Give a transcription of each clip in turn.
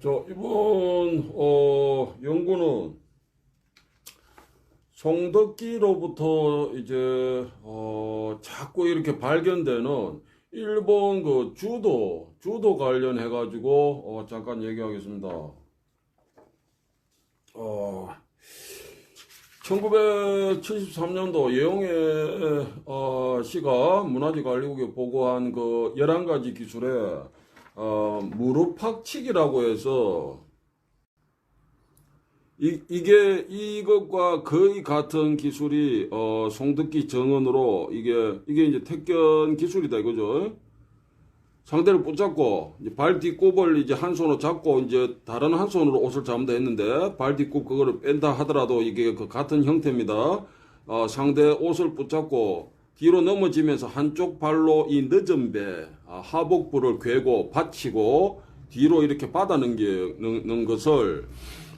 자, 이번, 어, 연구는 송덕기로부터 이제, 어, 자꾸 이렇게 발견되는 일본 그 주도, 주도 관련해 가지고, 어, 잠깐 얘기하겠습니다. 어, 1973년도 예용의 어, 씨가 문화재관리국에 보고한 그 11가지 기술에 어, 무릎팍치기라고 해서 이, 이게 이것과 거의 같은 기술이 어, 송득기 정언으로 이게 이게 이제 택견 기술이다 이거죠. 상대를 붙잡고 발 뒷굽을 이제 한 손으로 잡고 이제 다른 한 손으로 옷을 잡는다 했는데 발 뒷굽 그거를 뺀다 하더라도 이게 그 같은 형태입니다. 어, 상대 옷을 붙잡고 뒤로 넘어지면서 한쪽 발로 이 늦은 배 아, 하복부를 괴고 받치고 뒤로 이렇게 받아 넘기는 것을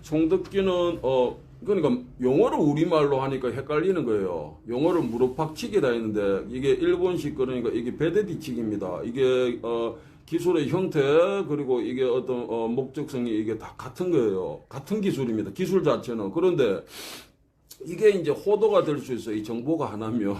송덕기는 어 그러니까 용어를 우리말로 하니까 헷갈리는 거예요. 용어를 무릎팍치기다 했는데 이게 일본식 그러니까 이게 베데디치기입니다. 이게 어 기술의 형태 그리고 이게 어떤 어 목적성이 이게 다 같은 거예요. 같은 기술입니다. 기술 자체는 그런데 이게 이제 호도가 될 수 있어요. 이 정보가 하나면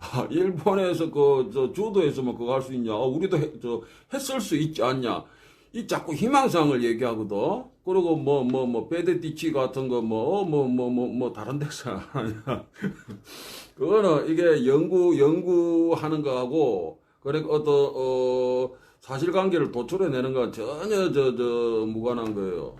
아, 일본에서 그 저 주도에서만 그거 할 수 있냐? 아, 우리도 해, 저 했을 수 있지 않냐? 이 자꾸 희망상을 얘기하거든. 그리고 뭐 뭐 뭐 베데티치 같은 거 뭐 뭐 뭐 뭐 뭐 다른 데서 하냐. 그거는 이게 연구 연구하는 거하고 그래 어떤 어 사실관계를 도출해내는 건 전혀 저 저 무관한 거예요.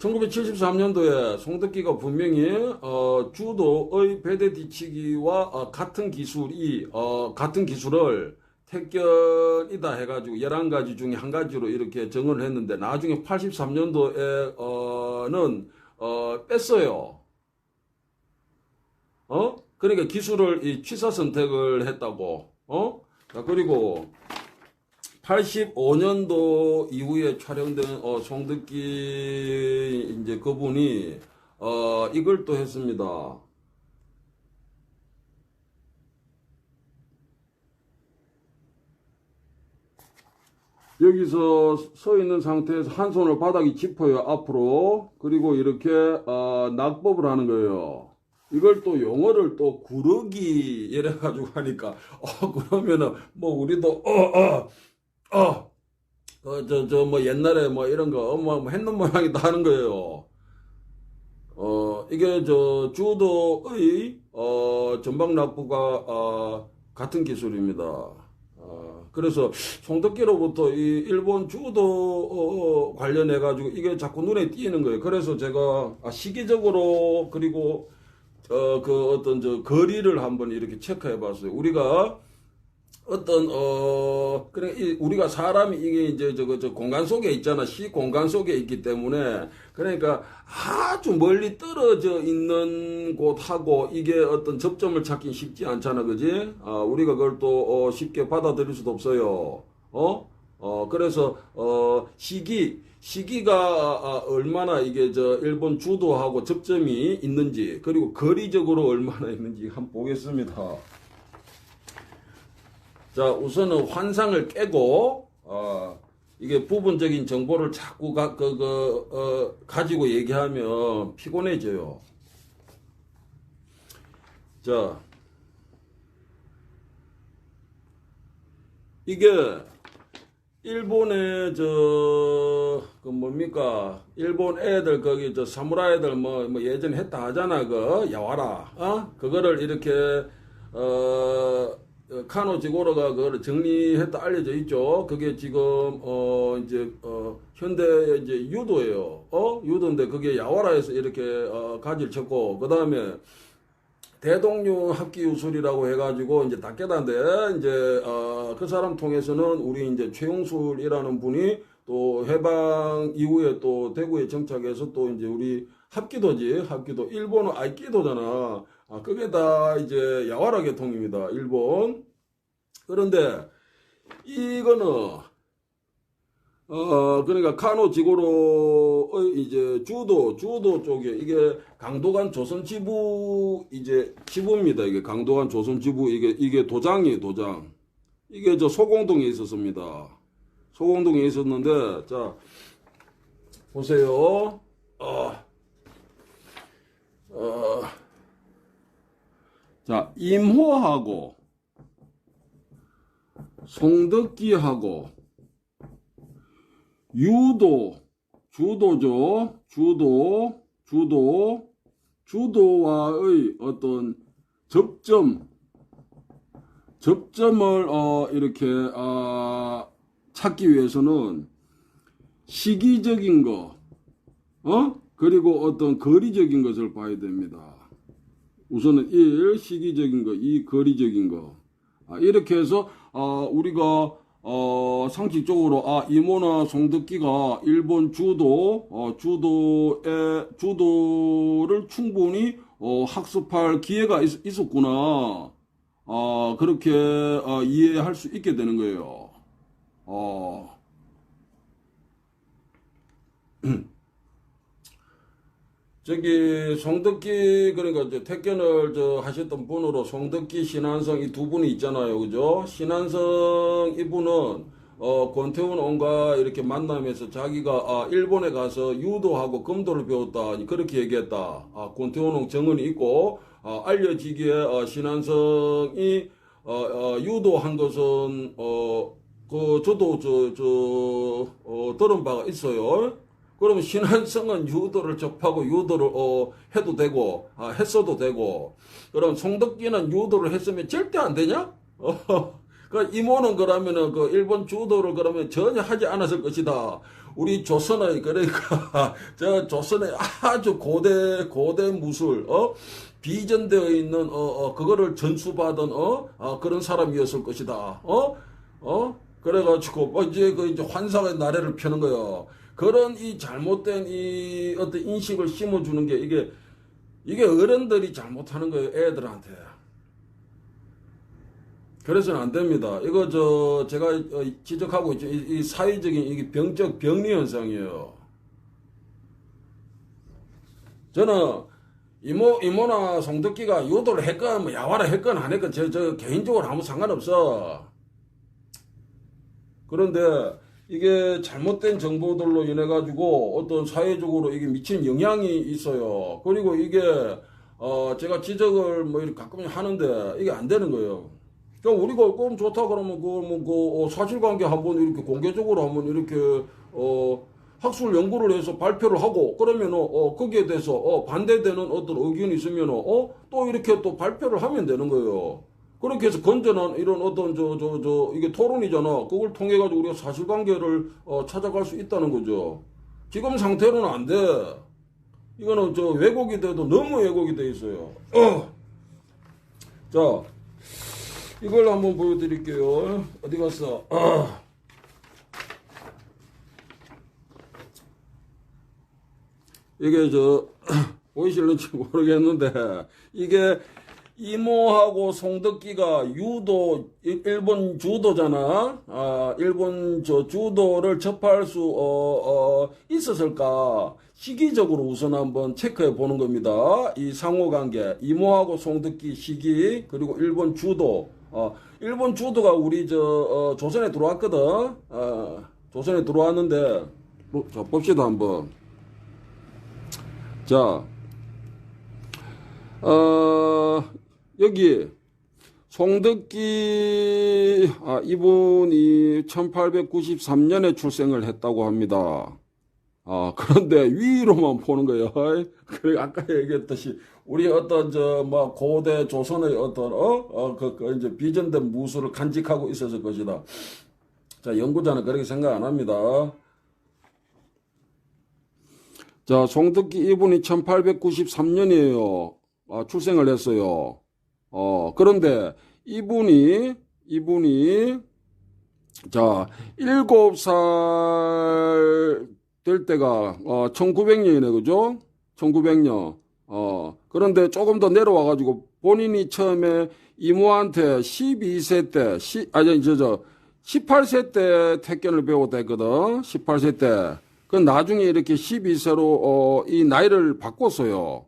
1973년도에 송덕기가 분명히 어, 주도의 배대 뒤치기와 어, 같은 기술이 어, 같은 기술을 택견이다 해가지고 11가지 중에 한 가지로 이렇게 정언을 했는데 나중에 83년도에는 어, 뺐어요. 어? 그러니까 기술을 이 취사 선택을 했다고. 어? 자, 그리고 85년도 이후에 촬영된 어, 송득기 이제 그분이 어, 이걸 또 했습니다. 여기서 서 있는 상태에서 한 손을 바닥에 짚어요 앞으로 그리고 이렇게 어, 낙법을 하는 거예요. 이걸 또 용어를 또 구르기 이래 가지고 하니까 어 그러면은 뭐 우리도 어어 어, 어, 저, 저, 뭐, 옛날에 뭐, 이런 거, 뭐, 뭐 했는 모양이다 하는 거예요. 어, 이게 저, 주도의, 어, 전방납부가, 어, 같은 기술입니다. 어, 그래서, 송덕기로부터 이 일본 주도, 어, 관련해가지고, 이게 자꾸 눈에 띄는 거예요. 그래서 제가, 아, 시기적으로, 그리고, 어, 그 어떤 저, 거리를 한번 이렇게 체크해 봤어요. 우리가, 어떤 어 그래 이 우리가 사람이 이게 이제 저거 저 공간 속에 있잖아. 시 공간 속에 있기 때문에. 그러니까 아주 멀리 떨어져 있는 곳하고 이게 어떤 접점을 찾기 쉽지 않잖아. 그지? 아 우리가 그걸 또 어, 쉽게 받아들일 수도 없어요. 어? 어, 그래서, 어, 시기, 시기가 아, 얼마나 이게 저 일본 주도하고 접점이 있는지, 그리고 거리적으로 얼마나 있는지 한번 보겠습니다. 자, 우선은 환상을 깨고, 어, 이게 부분적인 정보를 자꾸 가, 그, 그, 어, 가지고 얘기하면 피곤해져요. 자, 이게, 일본의 저, 그 뭡니까? 일본 애들, 거기 저 사무라이 애들 뭐, 뭐 예전에 했다 하잖아. 그, 야와라. 어? 그거를 이렇게, 어, 어, 카노 지고로가 그걸 정리했다 알려져 있죠. 그게 지금 어 이제 어 현대 이제 유도예요. 어 유도인데 그게 야와라에서 이렇게 어 가지를 쳤고 그 다음에 대동류 합기 유술이라고 해가지고 이제 다케다인데 이제 어 그 사람 통해서는 우리 이제 최용술이라는 분이 또 해방 이후에 또 대구에 정착해서 또 이제 우리 합기도지 합기도 일본은 아이키도잖아. 아, 그게 다 이제 야와라 계통입니다. 일본. 그런데 이거는 어 그러니까 카노 지고로의 이제 주도 주도 쪽에 이게 강도간 조선 지부 이제 지부입니다. 이게 강도간 조선 지부 이게 이게 도장이에요, 도장. 이게 저 소공동에 있었습니다. 소공동에 있었는데 자 보세요. 어, 어, 자, 임호하고 송덕기하고 유도, 주도죠. 주도, 주도, 주도와의 어떤 접점, 접점을 어, 이렇게 아, 찾기 위해서는 시기적인 거, 어? 그리고 어떤 거리적인 것을 봐야 됩니다. 우선은 1, 시기적인 거, 2, 거리적인 거. 아, 이렇게 해서, 어, 우리가, 어, 상식적으로, 아, 이모나 송덕기가 일본 주도, 어, 주도의, 주도를 충분히, 어, 학습할 기회가 있, 있었구나. 어, 그렇게, 어, 이해할 수 있게 되는 거예요. 어, 저기 송덕기 그러니까 이제 택견을 저 하셨던 분으로 송덕기 신한성 이 두 분이 있잖아요, 그죠? 신한성 이분은 어 권태훈 온과 이렇게 만나면서 자기가 아 일본에 가서 유도하고 금도를 배웠다 그렇게 얘기했다. 아 권태훈 온 정언이 있고 아, 알려지기에 어, 신한성이 어, 어, 유도한 것은 어그 저도 저저 어, 들은 바가 있어요. 그러면 신한성은 유도를 접하고 유도를 어, 해도 되고 아, 했어도 되고 그럼 송덕기는 유도를 했으면 절대 안 되냐? 어, 그 이모는 그러면은 그 일본 주도를 그러면 전혀 하지 않았을 것이다. 우리 조선의 그러니까 저 조선의 아주 고대 고대 무술 어 비전되어 있는 어, 어 그거를 전수받은 어, 어 그런 사람이었을 것이다. 어? 어? 그래가지고 뭐 이제 그 이제 환상의 나래를 펴는 거요. 그런 이 잘못된 이 어떤 인식을 심어주는 게 이게 이게 어른들이 잘못하는 거예요 애들한테. 그래서는 안 됩니다. 이거 저 제가 어, 지적하고 있죠. 이, 이 사회적인 이게 병적 병리 현상이에요. 저는 이모 이모나 송덕기가 유도를 했건 뭐 야화를 했건 안 했건 저, 저 개인적으로 아무 상관없어. 그런데 이게 잘못된 정보들로 인해 가지고 어떤 사회적으로 이게 미치는 영향이 있어요. 그리고 이게 어 제가 지적을 뭐 이렇게 가끔 하는데 이게 안 되는 거예요. 그럼 우리가 그럼 좋다 그러면 그뭐 그 사실관계 한번 이렇게 공개적으로 한번 이렇게 어 학술 연구를 해서 발표를 하고 그러면은 어 거기에 대해서 어 반대되는 어떤 의견이 있으면은 어또 이렇게 또 발표를 하면 되는 거예요. 그렇게 해서 건전한 이런 어떤 저 저 저 이게 토론이잖아. 그걸 통해 가지고 우리가 사실관계를 어 찾아갈 수 있다는 거죠. 지금 상태로는 안 돼. 이거는 저 왜곡이 돼도 너무 왜곡이 돼 있어요. 어. 자, 이걸 한번 보여드릴게요. 어디 갔어? 아. 이게 저 보이실는지 모르겠는데 이게 이모하고 송덕기가 유도 일- 일본 주도잖아. 아 일본 저 주도를 접할 수 어, 어, 있었을까? 시기적으로 우선 한번 체크해 보는 겁니다. 이 상호관계 이모하고 송덕기 시기 그리고 일본 주도 어, 일본 주도가 우리 저 어, 조선에 들어왔거든. 어, 조선에 들어왔는데 뭐, 자 봅시다 한번. 자, 어, 여기 송덕기 아, 이분이 1893년에 출생을 했다고 합니다. 아, 그런데 위로만 보는 거예요. 그래 아까 얘기했듯이 우리 어떤 저 뭐 고대 조선의 어떤 어 어 그 그 이제 비전된 무술을 간직하고 있었을 것이다. 자, 연구자는 그렇게 생각 안 합니다. 자, 송덕기 이분이 1893년이에요. 아, 출생을 했어요. 어, 그런데 이분이, 이분이, 자, 일곱 살 될 때가, 어, 1900년이네, 그죠? 1900년. 어, 그런데 조금 더 내려와가지고 본인이 처음에 이모한테 12세 때, 시, 아니, 저, 저, 18세 때 택견을 배우고 했거든. 18세 때. 그 나중에 이렇게 12세로, 어, 이 나이를 바꿨어요.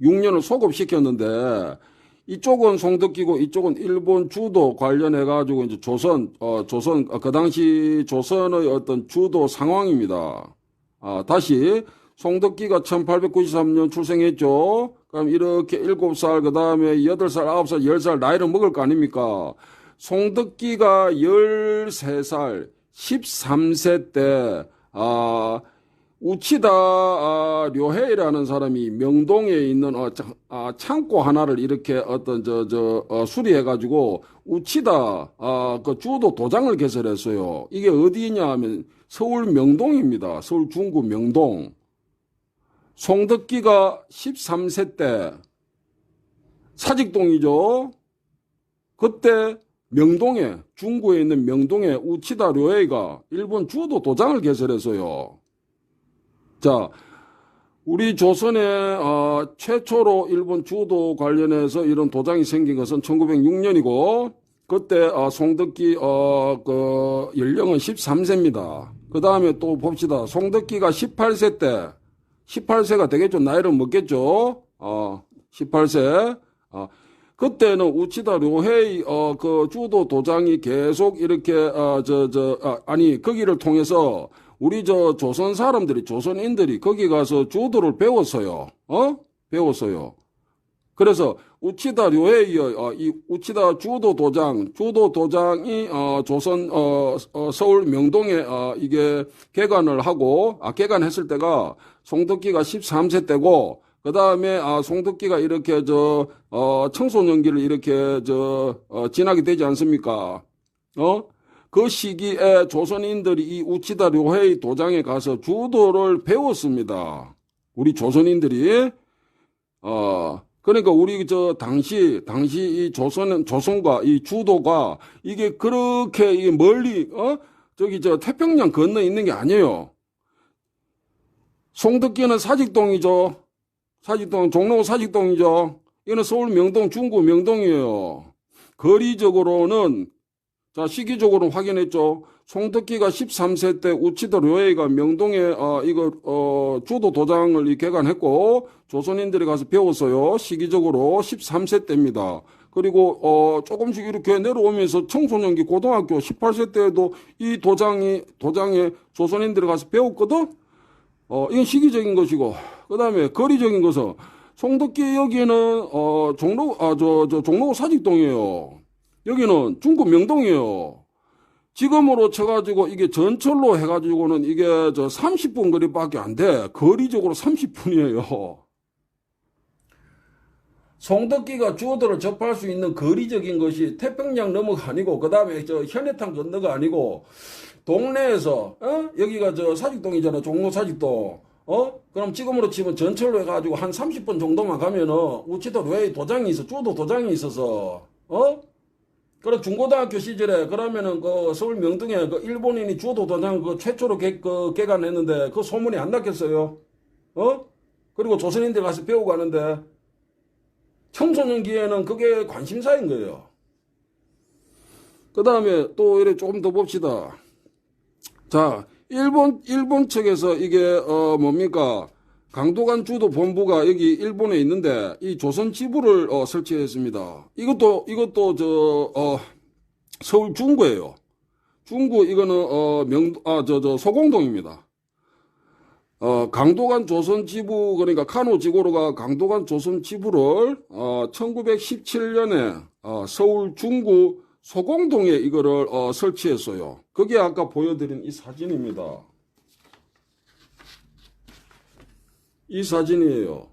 6년을 소급시켰는데, 이쪽은 송덕기고 이쪽은 일본 주도 관련해 가지고 이제 조선 어 조선 어, 그 당시 조선의 어떤 주도 상황입니다. 아, 다시 송덕기가 1893년 출생했죠. 그럼 이렇게 7살, 그 다음에 8살, 9살, 10살 나이를 먹을 거 아닙니까? 송덕기가 13살, 13세 때, 아, 우치다 아, 료헤이라는 사람이 명동에 있는 어, 차- 아, 창고 하나를 이렇게 어떤 저 저 수리해 가지고 우치다 아, 그 주도 도장을 개설했어요. 이게 어디냐 하면 서울 명동입니다. 서울 중구 명동. 송덕기가 13세 때 사직동이죠. 그때 명동에 중구에 있는 명동에 우치다 료헤이가 일본 주도 도장을 개설했어요. 자, 우리 조선에 어, 최초로 일본 주도 관련해서 이런 도장이 생긴 것은 1906년이고 그때 어, 송덕기 어, 그 연령은 13세입니다. 그 다음에 또 봅시다. 송덕기가 18세 때 18세가 되겠죠. 나이를 먹겠죠. 어, 18세. 어, 그때는 우치다 료헤이 어, 그 주도 도장이 계속 이렇게 어, 저, 저, 아, 아니 거기를 통해서 우리 저 조선 사람들이 조선인들이 거기 가서 주도를 배웠어요. 어? 배웠어요. 그래서 우치다 료헤이 어, 이 우치다 주도 도장 주도 도장이 어, 조선 어, 어, 서울 명동에 어, 이게 개관을 하고 아 개관했을 때가 송덕기가 13세 때고 그 다음에 아 송덕기가 이렇게 저 어, 청소년기를 이렇게 저 어, 지나게 되지 않습니까? 어? 그 시기에 조선인들이 이 우치다 료헤이 도장에 가서 주도를 배웠습니다. 우리 조선인들이 어 그러니까 우리 저 당시 당시 이 조선은 조선과 이 주도가 이게 그렇게 이 멀리 어 저기 저 태평양 건너 있는 게 아니에요. 송덕기는 사직동이죠. 사직동 종로 사직동이죠. 이거는 서울 명동 중구 명동이에요. 거리적으로는 자, 시기적으로 확인했죠. 송덕기가 13세 때 우치도 료헤이가 명동에 어, 이거 어, 주도 도장을 이 개관했고 조선인들이 가서 배웠어요. 시기적으로 13세 때입니다. 그리고 어, 조금씩 이렇게 내려오면서 청소년기 고등학교 18세 때에도 이 도장이 도장에 조선인들이 가서 배웠거든. 어, 이건 시기적인 것이고 그다음에 거리적인 것은 송덕기 여기는 어, 종로 아저 저 종로 사직동이에요. 여기는 중구 명동이에요. 지금으로 쳐가지고 이게 전철로 해가지고는 이게 저 30분 거리밖에 안 돼. 거리적으로 30분이에요. 송덕기가 주어들을 접할 수 있는 거리적인 것이 태평양 너머가 아니고 그 다음에 저 현해탄 건너가 아니고 동네에서 어? 여기가 저 사직동이잖아 종로 사직동 어? 그럼 지금으로 치면 전철로 해가지고 한 30분 정도만 가면은 우치도 왜 도장이 있어 주도 도장이 있어서 어? 그래 중고등학교 시절에 그러면은 그 서울 명동에 그 일본인이 주도 도장 그 최초로 개, 그 개관했는데 그 소문이 안 났겠어요? 어? 그리고 조선인들 가서 배우고 가는데 청소년기에는 그게 관심사인 거예요. 그 다음에 또 이래 조금 더 봅시다. 자, 일본, 일본 측에서 이게, 어, 뭡니까. 강도관 주도 본부가 여기 일본에 있는데 이 조선 지부를 어, 설치했습니다. 이것도 이것도 저 어, 서울 중구예요. 중구 이거는 어, 명아저 저 소공동입니다. 어, 강도관 조선 지부 그러니까 카노 지고로가 강도관 조선 지부를 어, 1917년에 어, 서울 중구 소공동에 이거를 어, 설치했어요. 그게 아까 보여드린 이 사진입니다. 이 사진이에요.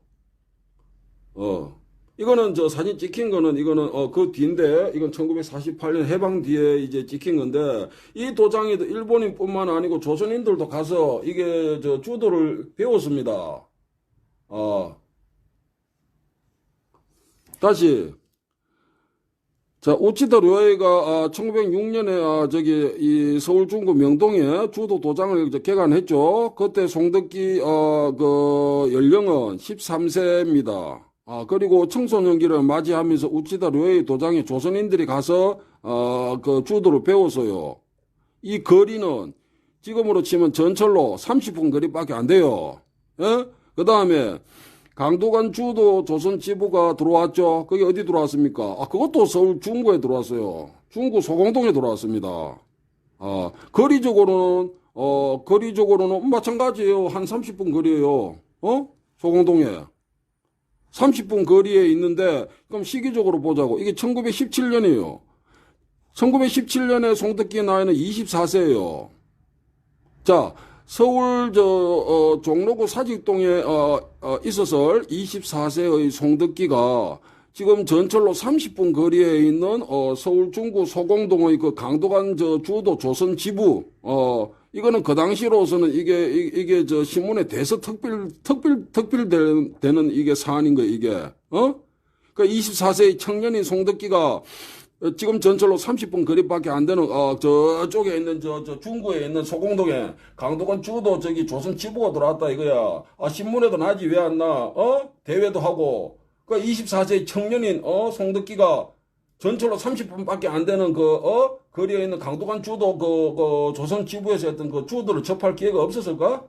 어. 이거는 저 사진 찍힌 거는 이거는 어 그 뒤인데 이건 1948년 해방 뒤에 이제 찍힌 건데 이 도장이 일본인뿐만 아니고 조선인들도 가서 이게 저 주도를 배웠습니다. 어. 다시 자, 우치다 료헤이가 아, 1906년에 아, 저기 이 서울 중구 명동에 주도 도장을 개관했죠. 그때 송덕기 어, 그 연령은 13세입니다. 아, 그리고 청소년기를 맞이하면서 우치다 료헤이 도장에 조선인들이 가서 어, 그 주도를 배웠어요. 이 거리는 지금으로 치면 전철로 30분 거리밖에 안 돼요. 예? 그 다음에 강도관 주도 조선 지부가 들어왔죠. 그게 어디 들어왔습니까? 아, 그것도 서울 중구에 들어왔어요. 중구 소공동에 들어왔습니다. 아, 거리적으로는 어, 거리적으로는 마찬가지예요. 한 30분 거리예요. 어? 소공동에. 30분 거리에 있는데, 그럼 시기적으로 보자고. 이게 1917년이에요. 1917년에 송덕기 나이는 24세예요. 자, 서울 저 어, 종로구 사직동에 어, 어, 있어서 24세의 송덕기가 지금 전철로 30분 거리에 있는 어, 서울 중구 소공동의 그 강도관 저 주도 조선 지부 어 이거는 그 당시로서는 이게 이- 이게 저 신문에 대서 특별 특별 특별되는 되는 이게 사안인 거 이게 어? 그 24세의 청년인 송덕기가 어, 지금 전철로 30분 거리밖에 안 되는 어 저쪽에 있는 저 저 중구에 있는 소공동에 강도관 주도 저기 조선 지부가 들어왔다 이거야. 아 신문에도 나지 왜 안 나? 어 대회도 하고 그 24세 청년인 어 송덕기가 전철로 30분밖에 안 되는 그 어 거리에 있는 강도관 주도 그, 그 조선 지부에서 했던 그 주도를 접할 기회가 없었을까?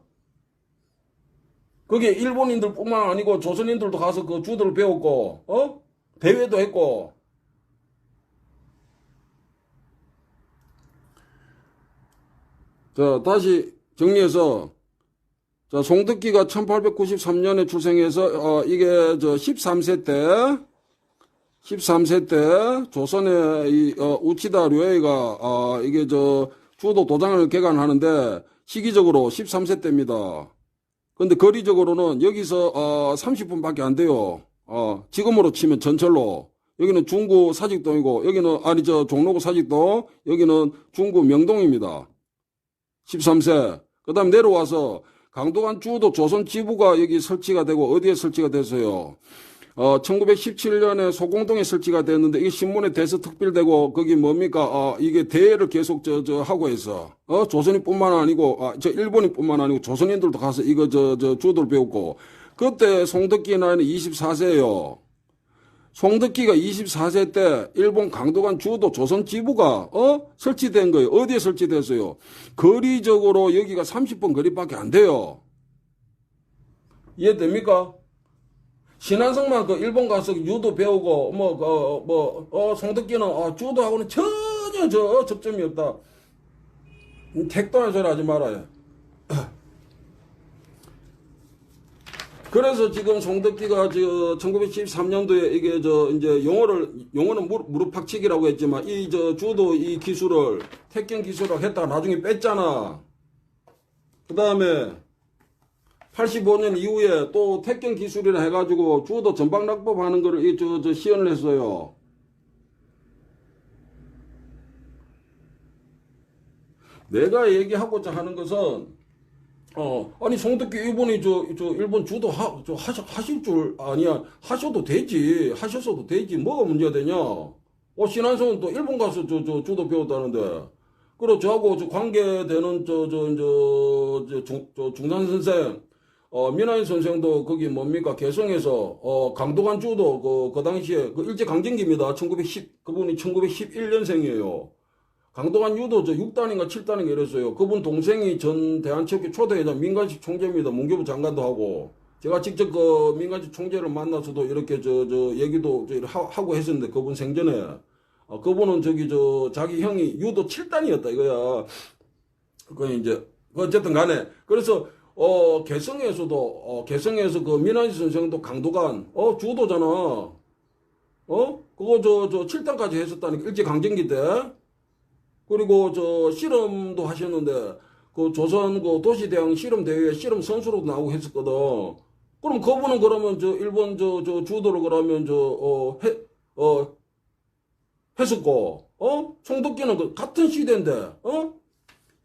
그게 일본인들뿐만 아니고 조선인들도 가서 그 주도를 배웠고 어 대회도 했고 자, 다시 정리해서, 자, 송덕기가 1893년에 출생해서, 어, 이게 저 13세 때, 13세 때, 조선의 이, 어, 우치다 류에이가, 어, 이게 저, 주도 도장을 개간하는데, 시기적으로 13세 때입니다. 근데 거리적으로는 여기서, 어, 30분밖에 안 돼요. 어, 지금으로 치면 전철로. 여기는 중구 사직동이고, 여기는, 아니, 저, 종로구 사직동, 여기는 중구 명동입니다. 13세. 그 다음 내려와서 강도관 주도 조선 지부가 여기 설치가 되고 어디에 설치가 됐어요? 어, 1917년에 소공동에 설치가 됐는데 이게 신문에 대서 특별되고 거기 뭡니까? 어, 이게 대회를 계속 저, 저 하고 있어. 어, 조선인뿐만 아니고, 아, 저 일본인뿐만 아니고 조선인들도 가서 이거 저, 저 주도를 배웠고 그때 송덕기 나이는 24세예요. 송덕기가 24세 때 일본 강도관 주도 조선 지부가 어 설치된 거예요. 어디에 설치됐어요? 거리적으로 여기가 30분 거리밖에 안 돼요. 이해됩니까? 신한성만 그 일본 가서 유도 배우고 뭐뭐어 송덕기는 어, 주도하고는 전혀 저 접점이 없다. 택도 한 소리 하지 말아요. 그래서 지금 송덕기가 저 1913년도에 이게 저 이제 용어를 용어는 무릎, 무릎팍치기라고 했지만 이 저 주도 이 기술을 택견 기술을 했다가 나중에 뺐잖아. 그 다음에 85년 이후에 또 택견 기술이라 해가지고 주도 전방락법 하는 거를 이 저 저 시연을 했어요. 내가 얘기하고자 하는 것은 어, 아니, 송덕기 이분이 저, 저, 일본 주도 하, 저, 하셔, 하실 줄, 아니야. 하셔도 되지. 하셨어도 되지. 뭐가 문제가 되냐. 어, 신한성은 또 일본 가서 저, 저, 주도 배웠다는데. 그리고 저하고 저 관계되는 저, 저, 저, 저, 중, 저 중산 선생, 어, 민하인 선생도 거기 뭡니까, 개성에서, 어, 강도관 주도 그, 그 당시에, 그 일제 강점기입니다. 1910, 그분이 1911년생이에요. 강동환 유도 저 6단인가 7단인가 이랬어요. 그분 동생이 전 대한체육회 초대회장 민간식 총재입니다. 문교부 장관도 하고. 제가 직접 그 민간식 총재를 만나서도 이렇게 저, 저 얘기도 저 하고 했었는데 그분 생전에. 어, 그분은 저기 저 자기 형이 유도 7단이었다 이거야. 그 이제 그 어쨌든 간에 그래서 어 개성에서도 어 개성에서 그 민한지 선생도 강도관 어 주도잖아. 어 그거 저 저 7단까지 했었다니까 일제 강점기 때. 그리고 저 실험도 하셨는데 그 조선 그 도시대항 실험 대회 실험 선수로도 나오고 했었거든. 그럼 그분은 그러면 저 일본 저 저 주도를 그러면 저어해어 했었고 어 총독기는 그 같은 시대인데 어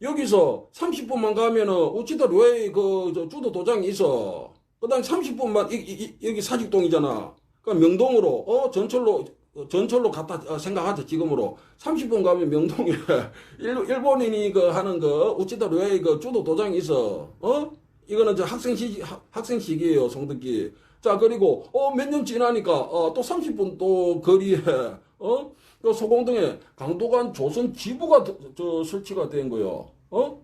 여기서 30분만 가면은 우치다 료에 그저 주도 도장이 있어. 그다음 30분만 이, 이, 이- 여기 사직동이잖아. 그 명동으로 어 전철로 어, 전철로 갔다 어, 생각하자 지금으로 30분 가면 명동에 일, 일본인이 그 하는 그 우치다 료에 그 주도 도장이 있어. 어 이거는 저 학생 시 학생 시기예요 송덕기. 자 그리고 어 몇 년 지나니까 어 또 30분 또 거리에 어? 그 소공동에 강도관 조선 지부가 더- 저 설치가 된 거요. 어?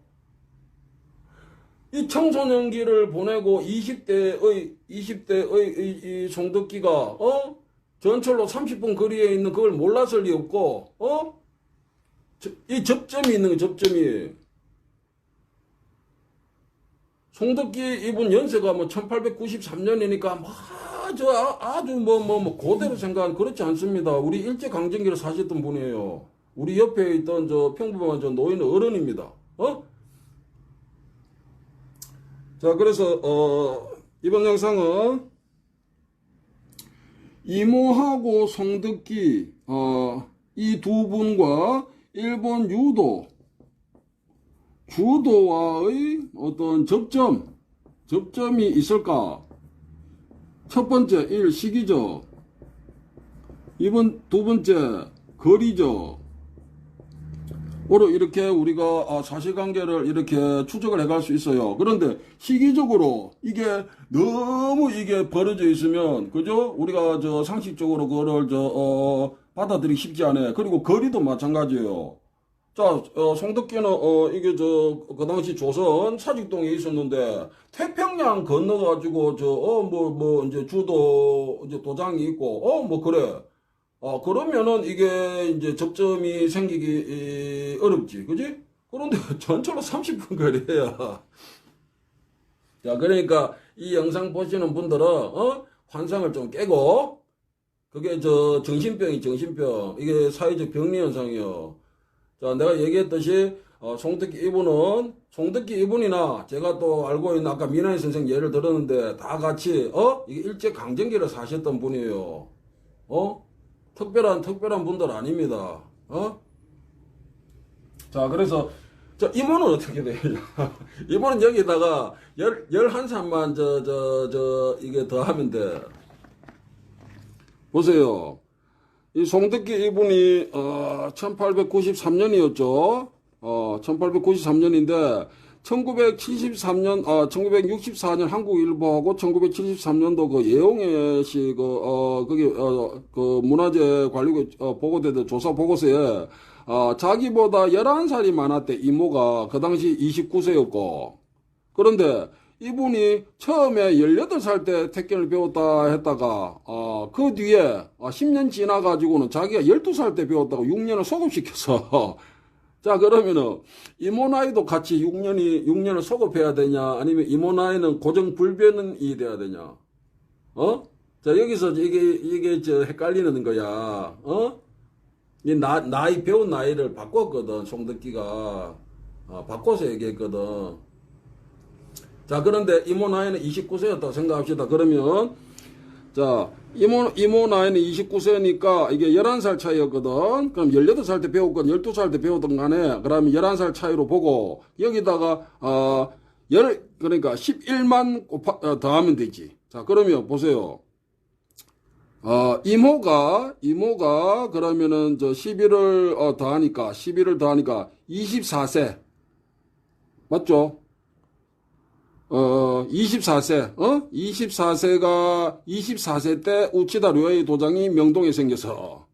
이 청소년기를 보내고 20대의 20대의 이, 이 송덕기가 어? 전철로 30분 거리에 있는 그걸 몰랐을 리 없고 어? 저- 이 접점이 있는 거 접점이 송덕기 이분 연세가 뭐 1893년이니까 뭐, 저, 아, 아주 뭐, 뭐, 뭐, 고대로 생각하는 그렇지 않습니다. 우리 일제 강점기를 사셨던 분이에요. 우리 옆에 있던 저 평범한 저 노인 어른입니다. 어? 자, 그래서, 어, 이번 영상은 이모하고 송덕기, 어, 이 두 분과 일본 유도, 주도와의 어떤 접점, 접점이 있을까? 첫 번째, 일, 시기죠. 이번, 두 번째, 거리죠. 오로 이렇게 우리가 아, 사실관계를 이렇게 추적을 해갈 수 있어요. 그런데 시기적으로 이게 너무 이게 벌어져 있으면 그죠? 우리가 저 상식적으로 그거를 저 어, 받아들이기 쉽지 않아요. 그리고 거리도 마찬가지예요. 자, 어, 송덕기는 어, 이게 저 그 당시 조선 사직동에 있었는데 태평양 건너가지고 저 어 뭐뭐 이제 주도 이제 도장이 있고 어 뭐 그래. 어, 그러면은 이게 이제 접점이 생기기 이, 어렵지. 그지? 그런데 전철로 30분 거리야. 자, 그러니까 이 영상 보시는 분들은, 어? 환상을 좀 깨고, 그게 저 정신병이 정신병. 이게 사회적 병리 현상이요. 자, 내가 얘기했듯이, 어, 송덕기 이분은, 송덕기 이분이나 제가 또 알고 있는 아까 미나이 선생 예를 들었는데 다 같이, 어? 이게 일제 강점기를 사셨던 분이에요. 어? 특별한 특별한 분들 아닙니다. 어? 자, 그래서 저 이모는 어떻게 돼요? 이모는 여기다가 열 열한 살만 저 저 저 이게 더 하면 돼. 보세요. 이 송덕기 이분이 어 1893년이었죠. 어 1893년인데 1973년, 아, 1964년 한국일보하고 1973년도 그 예용해 씨, 그, 어, 거기, 어, 그 문화재 관리국, 어, 보고대대 조사 보고서에, 어, 자기보다 11살이 많았대, 이모가. 그 당시 29세였고. 그런데 이분이 처음에 18살 때 태권을 배웠다 했다가, 어, 그 뒤에, 어, 10년 지나가지고는 자기가 12살 때 배웠다고 6년을 소급시켜서, 자, 그러면은, 이모 나이도 같이 6년이, 6년을 소급해야 되냐, 아니면 이모 나이는 고정 불변이 돼야 되냐, 어? 자, 여기서 이게, 이게 저 헷갈리는 거야, 어? 이 나, 나이, 배운 나이를 바꿨거든, 송덕기가. 어, 바꿔서 얘기했거든. 자, 그런데 이모 나이는 29세였다고 생각합시다. 그러면, 자, 이모, 이모 나이는 29세니까 이게 11살 차이였거든. 그럼 18살 때 배웠건 12살 때 배웠던 간에 그러면 11살 차이로 보고 여기다가, 어, 열, 그러니까 11만 곱하, 어, 더하면 되지. 자, 그러면 보세요. 어, 이모가, 이모가 그러면은 저 11을 어, 더하니까, 11을 더하니까 24세. 맞죠? 어, 24세, 어? 24세가, 24세 때 우치다 료에이 도장이 명동에 생겨서,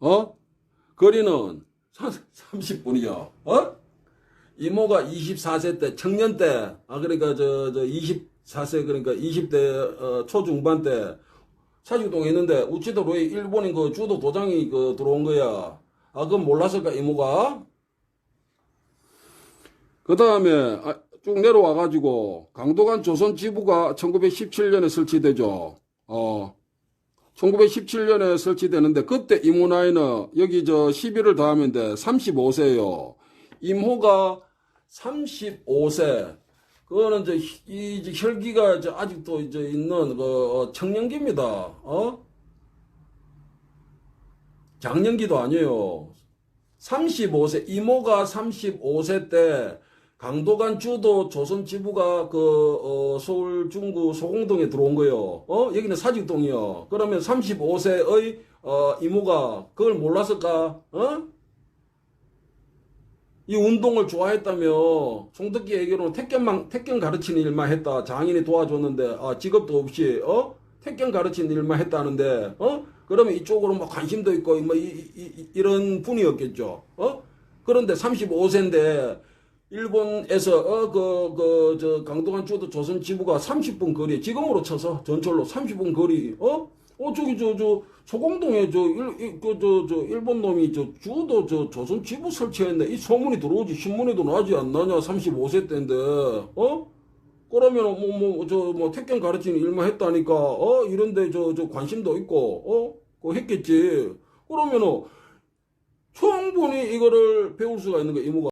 어? 거리는 30분이요, 어? 이모가 24세 때, 청년 때, 아, 그러니까 저, 저 24세, 그러니까 20대, 어, 초중반 때, 사직동에 있는데, 우치다 료에이 일본인 그 주도 도장이 그 들어온 거야. 아, 그건 몰랐을까, 이모가? 그 다음에, 아, 쭉 내려와가지고 강도관 조선 지부가 1917년에 설치되죠. 어, 1917년에 설치되는데 그때 이모 나이는 여기 저 11을 더하면 돼 35세예요. 임호가 35세. 그거는 이제 이 혈기가 이제 아직도 이제 있는 그 어, 청년기입니다. 어? 장년기도 아니에요. 35세 이모가 35세 때 강도관 주도 조선 지부가 그 어, 서울 중구 소공동에 들어온 거요. 어 여기는 사직동이요. 그러면 35세의 어, 이모가 그걸 몰랐을까? 어? 이 운동을 좋아했다며 송덕기 얘기로는 택견만 택견 가르치는 일만 했다. 장인이 도와줬는데 아, 직업도 없이 어 택견 가르치는 일만 했다는데 어 그러면 이쪽으로 뭐 관심도 있고 뭐 이, 이, 이런 분이었겠죠. 어 그런데 35세인데 일본에서 어그 그저 강동원 주도 조선 지부가 30분 거리 지금으로 쳐서 전철로 30분 거리 어? 어 저기 저 저 소공동에 저일그저 저 일본 놈이 저 주도 저 조선 지부 설치했네. 이 소문이 들어오지 신문에도 나지 안 나냐 35세 때인데 어? 그러면 뭐뭐저 뭐 택견 가르치는 일만 했다니까 어? 이런데 저저 관심도 있고 어? 그거 했겠지. 그러면은 충분히 이거를 배울 수가 있는 거 이모가